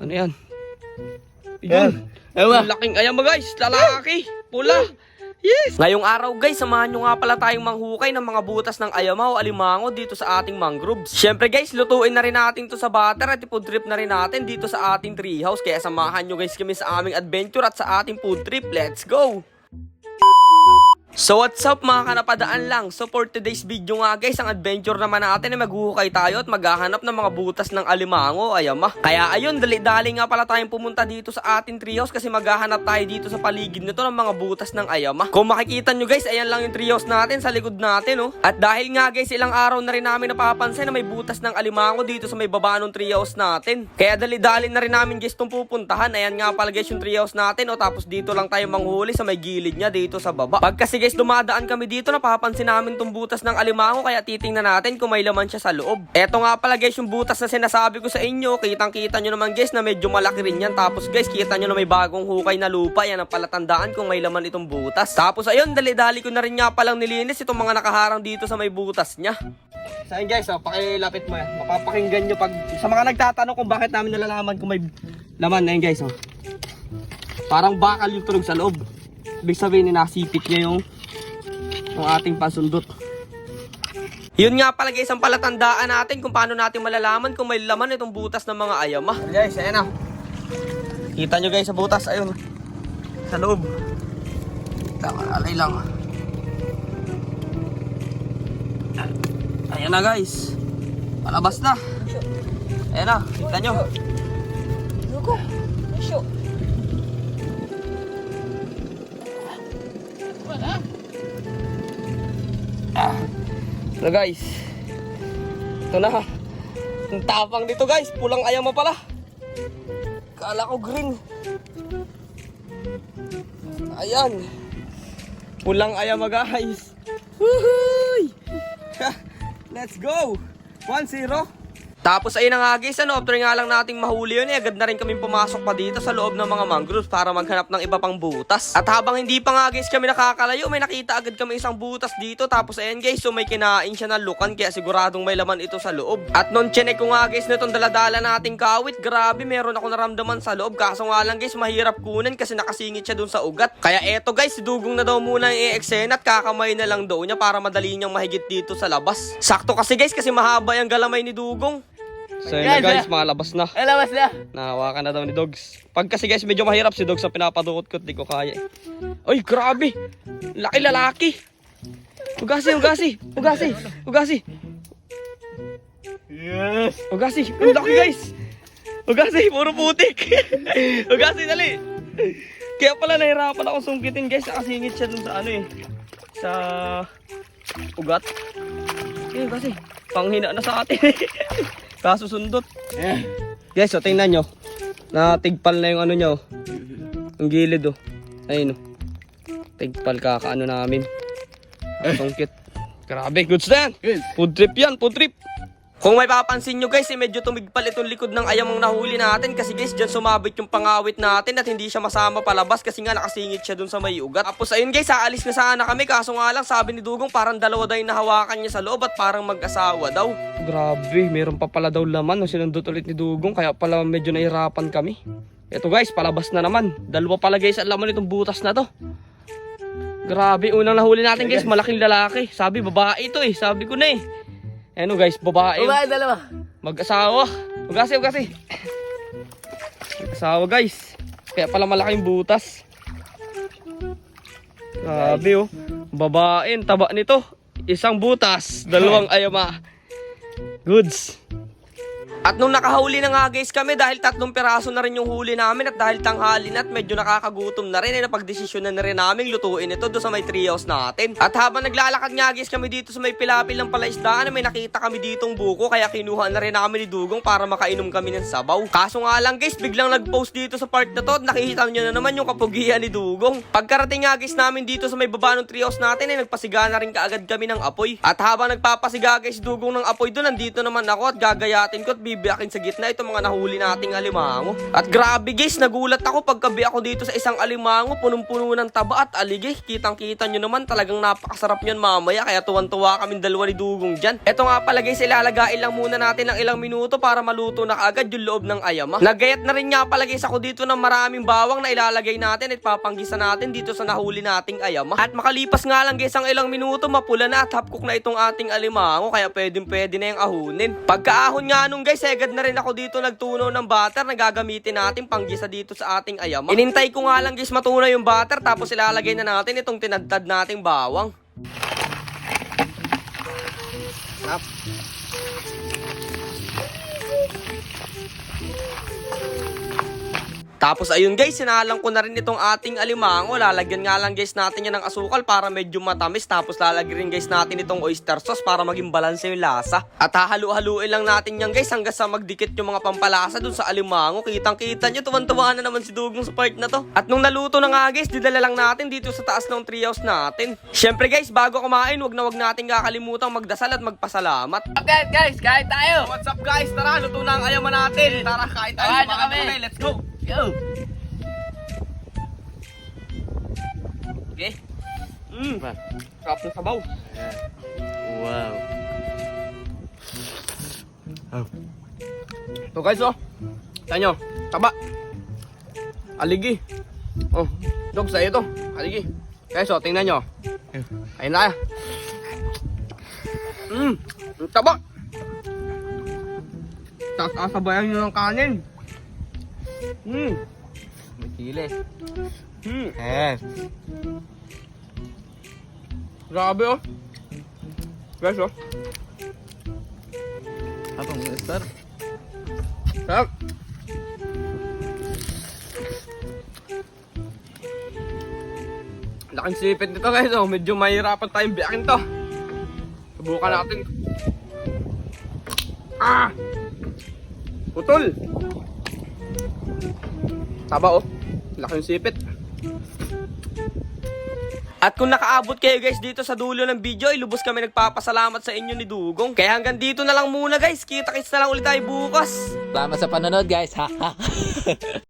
Ano yan? Yan. Ewa. Ang laking ayam guys. Lalaki. Pula. Yes! Ngayong araw guys, samahan nyo nga pala tayong manghukay ng mga butas ng ayamaw alimango dito sa ating mangroves. Siyempre guys, lutuin na rin natin to sa butter at food trip na rin natin dito sa ating treehouse. Kaya samahan nyo guys kami sa aming adventure at sa ating food trip. Let's go! So what's up mga kanapadaan lang? So for today's video nga guys, ang adventure naman natin ay maghuhukay tayo at maghahanap ng mga butas ng alimango, ayama. Kaya ayun, dali-dali nga pala tayong pumunta dito sa ating treehouse kasi maghahanap tayo dito sa paligid nito ng mga butas ng ayama. Kung makikita nyo guys, ayan lang yung treehouse natin sa likod natin oh. At dahil nga guys, ilang araw na rin namin napapansin na may butas ng alimango dito sa may baba ng treehouse natin. Kaya dali-dali na rin namin guys itong pupuntahan. Ayan nga pala guys yung treehouse natin oh. Tapos dito lang tayo manghuli sa may gilid niya dito sa baba. Pag kasi guys dumadaan kami dito, napapansin namin tong butas ng alimango kaya titingnan natin kung may laman siya sa loob. Eto nga pala guys yung butas na sinasabi ko sa inyo. Kitang kita nyo naman guys na medyo malaki rin yan. Tapos guys kita nyo na may bagong hukay na lupa. Yan ang palatandaan kung may laman itong butas. Tapos ayun, dali-dali ko na rin nga palang nilinis itong mga nakaharang dito sa may butas niya. Sa akin guys, oh, pakilapit mo yan. Mapapakinggan nyo pag... Sa mga nagtatanong kung bakit namin nalalaman kung may laman na guys. Oh. Parang bakal yung tunog sa loob. Ibig sabihin, nasipit niya yung, yung ating pasundot. Yun nga pala guys ang palatandaan natin kung paano natin malalaman kung may laman itong butas ng mga ayama. Guys, ayan na. Kita nyo guys sa butas, ayun. Sa loob. Alay lang. Ayan na guys. Palabas na. Ayan na, kita nyo. Ah. So guys, ito na. Ang tapang dito guys, pulang ayama pala. Kala ko green. Ayan. Pulang ayama guys. Woohoo! Let's go! 1-0. Tapos ayun na nga guys, ano, after nga lang nating mahuli yun, eh, agad na rin kami pumasok pa dito sa loob ng mga mangroves para maghanap ng iba pang butas. At habang hindi pa nga guys kami nakakalayo, may nakita agad kami isang butas dito. Tapos ayun guys, so may kinain siya na lukan, kaya siguradong may laman ito sa loob. At nung chinek ko nga guys na daladala nating kawit, grabe, meron ako naramdaman sa loob. Kaso nga lang guys, mahirap kunin kasi nakasingit siya dun sa ugat. Kaya eto guys, dugong na daw muna yung i-eksena at kakamay na lang daw niya para madali niyang mahigit dito sa labas. Sakto kasi guys, kasi mahaba yung galamay ni Dugong. So yun na guys, malabas na. Ay, labas na. Nahawakan na daw ni Dogs. Pag kasi guys, medyo mahirap si Dogs sa pinapadukot ko, di ko kaya. eh. Ay, grabe! Laki lalaki! Ugasi, ugasi! Ugasi! Ugasi! Yes! Ugasi! Ang laki guys! Ugasi, puro putik! ugasi, dali! Kaya pala nahirapan ako sungkitin guys, nakasingit siya dun sa ano eh. Sa ugat. Eh, ugasi. Panghina na sa atin Kaso sundot. Yeah. Guys, so tingnan nyo. Natigpal na yung ano nyo. Ang gilid oh. Ayun oh. Tigpal kakaano namin. Sungkit. Grabe, goods na yan. Good. Food trip yan, food trip. Kung may papansin nyo guys, eh, medyo tumigpal itong likod ng ayamang nahuli natin kasi guys, dyan sumabit yung pangawit natin at hindi siya masama palabas kasi nga nakasingit siya dun sa may ugat. Tapos ayun guys, aalis na sana kami kaso nga lang sabi ni Dugong parang dalawa daw yung nahawakan niya sa loob at parang mag-asawa daw. Grabe, meron pa pala daw laman nung sinundot ulit ni Dugong kaya pala medyo nahirapan kami. Eto guys, palabas na naman. Dalawa pala guys ang laman itong butas na to. Grabe, unang nahuli natin guys, malaking lalaki. Sabi, babae ito eh. Sabi ko na eh. Ano guys, babae. Umahay, dalawa. Mag-asawa. Ugasi, ugasi. Mag-asawa guys. Kaya pala malaking butas. Grabe oh. Babae, taba nito. Isang butas, dalawang ayama. Goods. At nung nakahuli na nga guys kami dahil tatlong piraso na rin yung huli namin at dahil tanghali na at medyo nakakagutom na rin ay napagdesisyon na, na rin namin lutuin ito doon sa may treehouse natin. At habang naglalakad nga guys kami dito sa may pilapil ng palaisdaan may nakita kami ditong buko kaya kinuha na rin namin ni Dugong para makainom kami ng sabaw. Kaso nga lang guys biglang nag-post dito sa part na to at nakikita nyo na naman yung kapugian ni Dugong. Pagkarating nga guys namin dito sa may baba ng treehouse natin ay nagpasiga na rin kaagad kami ng apoy. At habang nagpapasiga guys Dugong ng apoy doon nandito naman ako at gagayatin ko at bibiyakin sa gitna itong mga nahuli nating alimango. At grabe guys, nagulat ako pagkabi ako dito sa isang alimango, punong-puno ng taba at aligay. Kitang-kita nyo naman, talagang napakasarap yun mamaya, kaya tuwan-tuwa kami dalawa ni Dugong dyan. Ito nga pala guys, ilalagain lang muna natin ng ilang minuto para maluto na kaagad yung loob ng ayama. Nagayat na rin nga pala guys ako dito ng maraming bawang na ilalagay natin at papanggisa natin dito sa nahuli nating ayama. At makalipas nga lang guys ang ilang minuto, mapula na at hapkok na itong ating alimango, kaya pwedeng pwede na yung ahunin. Pagkaahon nga nung guys, egad na rin ako dito nagtunaw ng butter na gagamitin natin panggisa dito sa ating ayama. Inintay ko nga lang guys matuna yung butter tapos ilalagay na natin itong tinadtad nating bawang. Tapos ayun guys, sinalang ko na rin itong ating alimango. Lalagyan nga lang guys natin yan ng asukal para medyo matamis. Tapos lalagyan rin guys natin itong oyster sauce para maging balanse yung lasa. At hahalu-haluin lang natin yan guys hanggang sa magdikit yung mga pampalasa dun sa alimango. Kitang kita nyo, tuwan-tuwa na naman si Dugong sa part na to. At nung naluto na nga guys, didala lang natin dito sa taas ng treehouse natin. Syempre guys, bago kumain, wag na wag natin kakalimutan magdasal at magpasalamat. Okay guys, kain tayo! What's up guys? Tara, luto na ang ayaman natin. Tara, kain tayo. Kain na kami. Let's go. Yo! Okay. Mm. Sarap ng sabaw. Wow. Ito guys, oh. Tignan nyo. Taba. Aligi. Oh. Dog, sa'yo to. Aligi. Guys, oh, tingnan nyo. Ayun na. Mm. Ang taba. Tapos asabayan nyo ng kanin. Mm. May chili. Mm. Eh. Grabe, oh. Guys, oh. Atong star. Sarap. Laking sipit nito guys, oh. Medyo mahirapan tayong biyakin to. Subukan natin. Ah! Putol! Taba oh. Laking sipit. At kung nakaabot kayo guys dito sa dulo ng video, ay lubos kami nagpapasalamat sa inyo ni Dugong. Kaya hanggang dito na lang muna guys. Kita-kits na lang ulit tayo bukas. Salamat sa panonood guys. Ha.